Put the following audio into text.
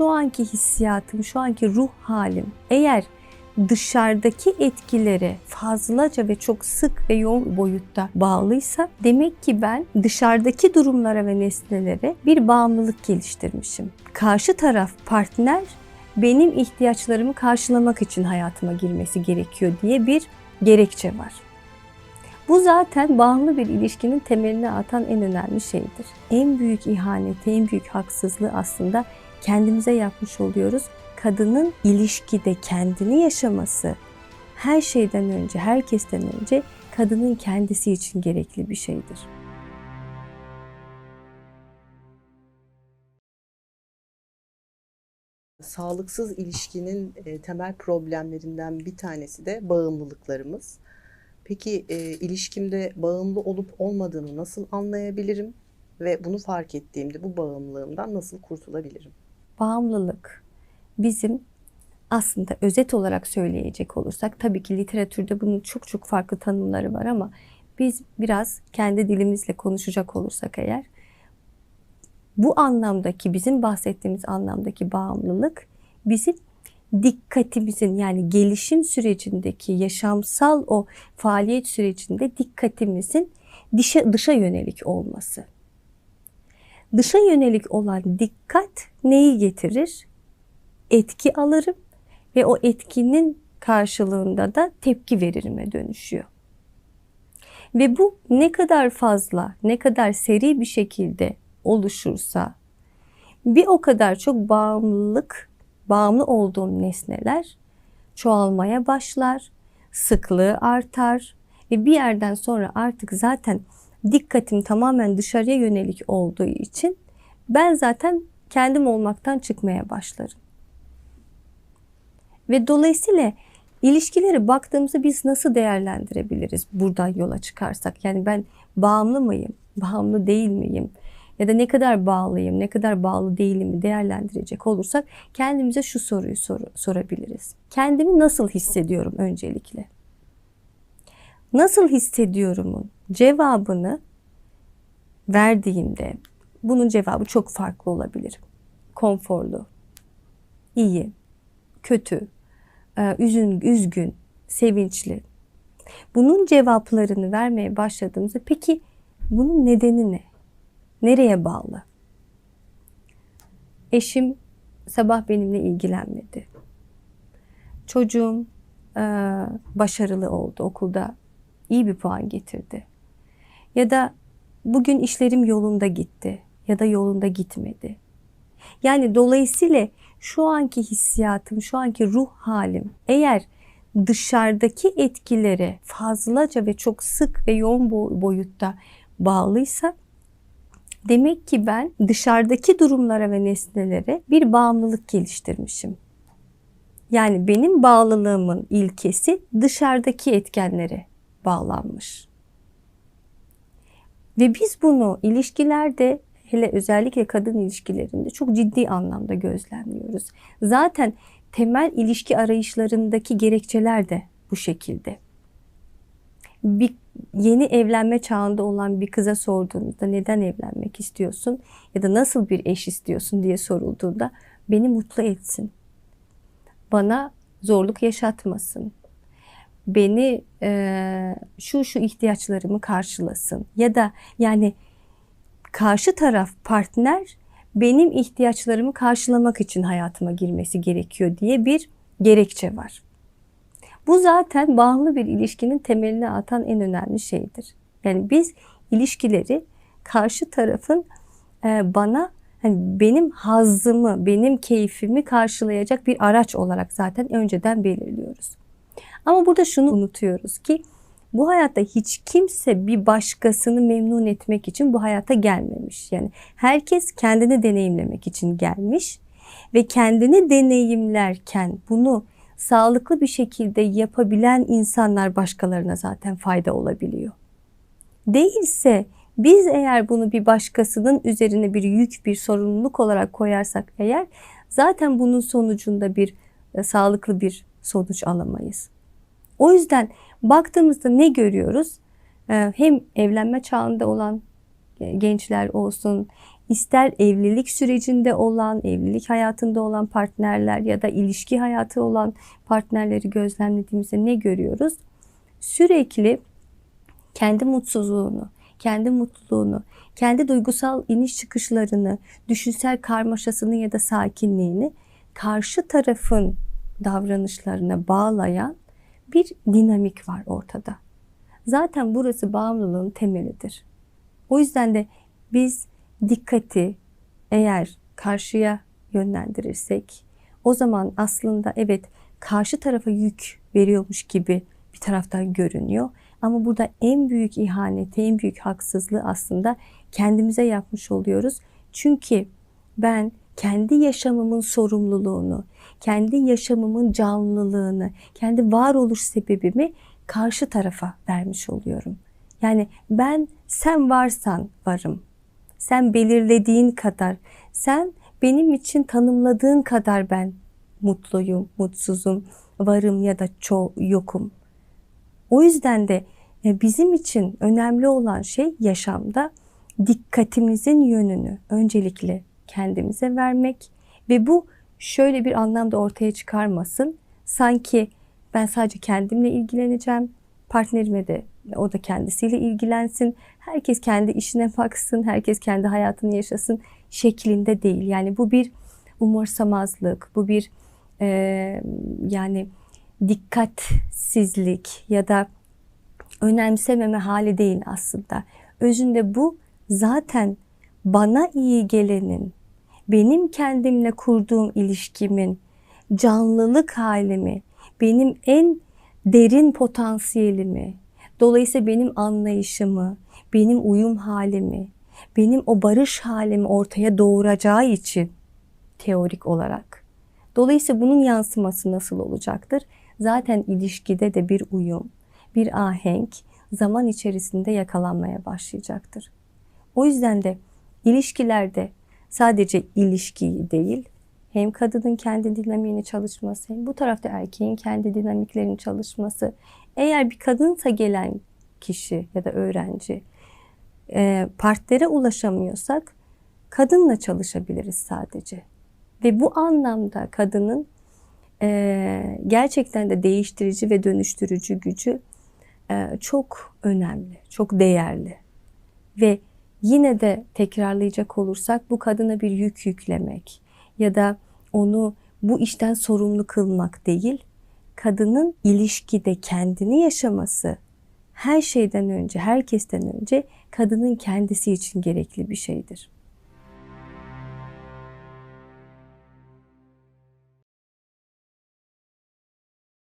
şu anki hissiyatım, şu anki ruh halim eğer dışarıdaki etkilere fazlaca ve çok sık ve yoğun boyutta bağlıysa demek ki ben dışarıdaki durumlara ve nesnelere bir bağımlılık geliştirmişim. Karşı taraf partner benim ihtiyaçlarımı karşılamak için hayatıma girmesi gerekiyor diye bir gerekçe var. Bu zaten bağımlı bir ilişkinin temelini atan en önemli şeydir. En büyük ihaneti, en büyük haksızlığı aslında kendimize yapmış oluyoruz. Kadının ilişkide kendini yaşaması her şeyden önce, herkesten önce kadının kendisi için gerekli bir şeydir. Sağlıksız ilişkinin e, temel problemlerinden bir tanesi de bağımlılıklarımız. Peki e, ilişkimde bağımlı olup olmadığını nasıl anlayabilirim ve bunu fark ettiğimde bu bağımlılığımdan nasıl kurtulabilirim? Bağımlılık bizim aslında özet olarak söyleyecek olursak tabii ki literatürde bunun çok çok farklı tanımları var ama biz biraz kendi dilimizle konuşacak olursak eğer bu anlamdaki bizim bahsettiğimiz anlamdaki bağımlılık bizim dikkatimizin yani gelişim sürecindeki yaşamsal o faaliyet sürecinde dikkatimizin dışa, dışa yönelik olması. Dışa yönelik olan dikkat neyi getirir? Etki alırım ve o etkinin karşılığında da tepki veririme dönüşüyor. Ve bu ne kadar fazla, ne kadar seri bir şekilde oluşursa bir o kadar çok bağımlılık, bağımlı olduğum nesneler çoğalmaya başlar, sıklığı artar ve bir yerden sonra artık zaten dikkatim tamamen dışarıya yönelik olduğu için ben zaten kendim olmaktan çıkmaya başlarım. Ve dolayısıyla ilişkileri baktığımızda biz nasıl değerlendirebiliriz buradan yola çıkarsak? Yani ben bağımlı mıyım? Bağımlı değil miyim? Ya da ne kadar bağlıyım, ne kadar bağlı değilim değerlendirecek olursak kendimize şu soruyu sor sorabiliriz. Kendimi nasıl hissediyorum öncelikle? Nasıl hissediyorumun cevabını verdiğimde bunun cevabı çok farklı olabilir. Konforlu, iyi, kötü, e, üzün, üzgün, sevinçli. Bunun cevaplarını vermeye başladığımızda peki bunun nedeni ne? Nereye bağlı? Eşim sabah benimle ilgilenmedi. Çocuğum e, başarılı oldu okulda. İyi bir puan getirdi. Ya da bugün işlerim yolunda gitti ya da yolunda gitmedi. Yani dolayısıyla şu anki hissiyatım, şu anki ruh halim eğer dışarıdaki etkilere fazlaca ve çok sık ve yoğun boyutta bağlıysa demek ki ben dışarıdaki durumlara ve nesnelere bir bağımlılık geliştirmişim. Yani benim bağlılığımın ilkesi dışarıdaki etkenlere bağlanmış. Ve biz bunu ilişkilerde hele özellikle kadın ilişkilerinde çok ciddi anlamda gözlemliyoruz. Zaten temel ilişki arayışlarındaki gerekçeler de bu şekilde. Bir yeni evlenme çağında olan bir kıza sorduğunuzda neden evlenmek istiyorsun ya da nasıl bir eş istiyorsun diye sorulduğunda beni mutlu etsin. Bana zorluk yaşatmasın. Beni e, şu şu ihtiyaçlarımı karşılasın ya da yani karşı taraf partner benim ihtiyaçlarımı karşılamak için hayatıma girmesi gerekiyor diye bir gerekçe var. Bu zaten bağımlı bir ilişkinin temelini atan en önemli şeydir. Yani biz ilişkileri karşı tarafın e, bana hani benim hazzımı, benim keyfimi karşılayacak bir araç olarak zaten önceden belirliyoruz. Ama burada şunu unutuyoruz ki bu hayatta hiç kimse bir başkasını memnun etmek için bu hayata gelmemiş. Yani herkes kendini deneyimlemek için gelmiş ve kendini deneyimlerken bunu sağlıklı bir şekilde yapabilen insanlar başkalarına zaten fayda olabiliyor. Değilse biz eğer bunu bir başkasının üzerine bir yük, bir sorumluluk olarak koyarsak eğer zaten bunun sonucunda bir e, sağlıklı bir sonuç alamayız. O yüzden baktığımızda ne görüyoruz? E, hem evlenme çağında olan e, gençler olsun ister evlilik sürecinde olan, evlilik hayatında olan partnerler ya da ilişki hayatı olan partnerleri gözlemlediğimizde ne görüyoruz? Sürekli kendi mutsuzluğunu, kendi mutluluğunu, kendi duygusal iniş çıkışlarını, düşünsel karmaşasını ya da sakinliğini karşı tarafın davranışlarına bağlayan bir dinamik var ortada. Zaten burası bağımlılığın temelidir. O yüzden de biz dikkati eğer karşıya yönlendirirsek o zaman aslında evet karşı tarafa yük veriyormuş gibi bir taraftan görünüyor. Ama burada en büyük ihaneti, en büyük haksızlığı aslında kendimize yapmış oluyoruz. Çünkü ben kendi yaşamımın sorumluluğunu, kendi yaşamımın canlılığını, kendi varoluş sebebimi karşı tarafa vermiş oluyorum. Yani ben sen varsan varım. Sen belirlediğin kadar, sen benim için tanımladığın kadar ben mutluyum, mutsuzum, varım ya da ço yokum. O yüzden de e, bizim için önemli olan şey yaşamda dikkatimizin yönünü öncelikle kendimize vermek ve bu şöyle bir anlamda ortaya çıkarmasın. Sanki ben sadece kendimle ilgileneceğim, partnerime de o da kendisiyle ilgilensin. Herkes kendi işine baksın, herkes kendi hayatını yaşasın şeklinde değil. Yani bu bir umursamazlık, bu bir e, yani dikkatsizlik ya da önemsememe hali değil aslında. Özünde bu zaten bana iyi gelenin, benim kendimle kurduğum ilişkimin canlılık halimi, benim en derin potansiyelimi, dolayısıyla benim anlayışımı, benim uyum halimi, benim o barış halimi ortaya doğuracağı için teorik olarak. Dolayısıyla bunun yansıması nasıl olacaktır? Zaten ilişkide de bir uyum, bir ahenk zaman içerisinde yakalanmaya başlayacaktır. O yüzden de ilişkilerde sadece ilişkiyi değil, hem kadının kendi dinamiğini çalışması, hem bu tarafta erkeğin kendi dinamiklerini çalışması. Eğer bir kadınsa gelen kişi ya da öğrenci e, ulaşamıyorsak kadınla çalışabiliriz sadece. Ve bu anlamda kadının e, gerçekten de değiştirici ve dönüştürücü gücü e, çok önemli, çok değerli. Ve yine de tekrarlayacak olursak bu kadına bir yük yüklemek ya da onu bu işten sorumlu kılmak değil, kadının ilişkide kendini yaşaması her şeyden önce, herkesten önce kadının kendisi için gerekli bir şeydir.